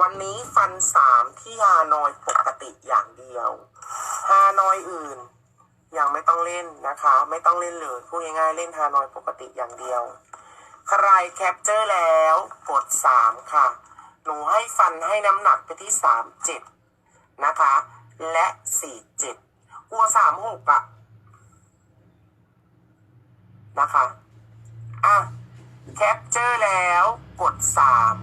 วันนี้ฟันสามที่ฮานอยปกติอย่างเดียวฮานอยอื่นยังไม่ต้องเล่นนะคะ ไม่ต้องเล่นเลยพูดง่ายๆเล่นฮานอยปกติอย่างเดียว ใครแคปเจอร์แล้วกดสามค่ะ หนูให้ฟันให้น้ำหนักไปที่สามเจ็ดนะคะ และสี่เจ็ดกลัวสามหกอะนะคะ อะ แคปเจอร์แล้วกดสาม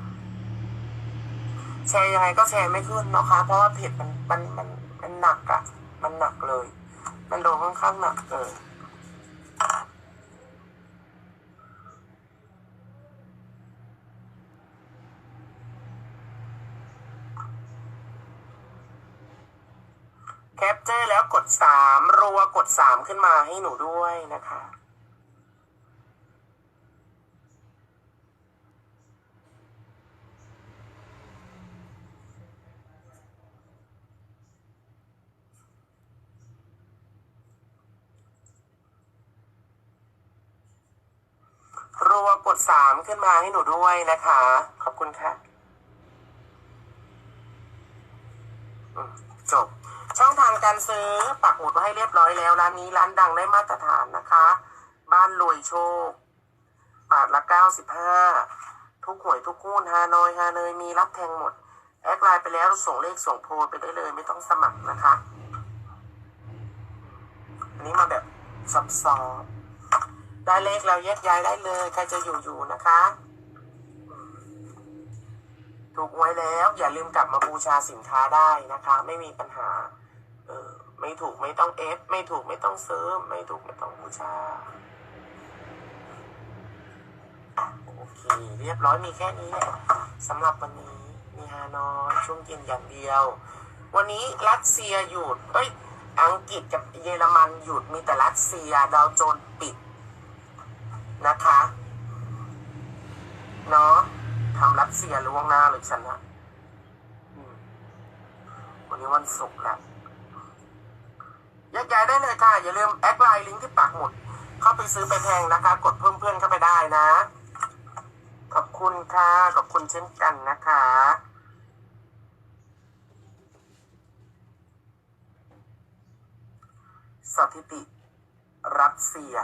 แชร์ยังไงก็แชร์ไม่ขึ้นนะคะ เพราะว่าเพจมันมันมันมันหนักอะมันหนักเลย มันโดนค่อนข้างหนักเลยแคปเจอร์แล้วกดสามรัวกดสามขึ้นมาให้หนูด้วยนะคะ รัวกดสามขึ้นมาให้หนูด้วยนะคะ ขอบคุณค่ะจบ ช่องทางการซื้อปักหมุดไว้ให้เรียบร้อยแล้วร้านนี้ร้านดังได้มาตรฐานนะคะ บ้านรวยโชค บาทละเก้าสิบห้าทุกหวยทุกหุ้ฮานอยฮาเนยมีรับแทงหมด แอดไลน์ไปแล้วส่งเลขส่งโพยไปได้เลยไม่ต้องสมัครนะคะ อันนี้มาแบบซับซ้อน ได้เลขแล้วแยกย้ายได้เลยใครจะอยู่อยู่นะคะ ถูกไว้แล้ว อย่าลืมกลับมาบูชาสินค้าได้นะคะ ไม่มีปัญหา เออไม่ถูกไม่ต้องเอฟไม่ถูกไม่ต้องซื้อ ไม่ถูกไม่ต้องบูชาโอเค เรียบร้อยมีแค่นี้แหละสำหรับวันนี้มีฮานอยช่วงเย็นอย่างเดียว วันนี้รัสเซียหยุดเอ้ยอังกฤษกับเยอรมันหยุดมีแต่รัสเซียดาวโจนปิด นะคะเนาะทำรัสเซียล่วงหน้าเลยฉันนะวันนี้วันศุกร์แล้วแยกย้ายได้เลยค่ะ อย่าลืมแอดไลน์ลิงก์ที่ปักหมุด เข้าไปซื้อไปแทงนะคะ กดเพิ่มเพื่อนเข้าไปได้นะ ขอบคุณค่ะ ขอบคุณเช่นกันนะคะสถิติรัสเซีย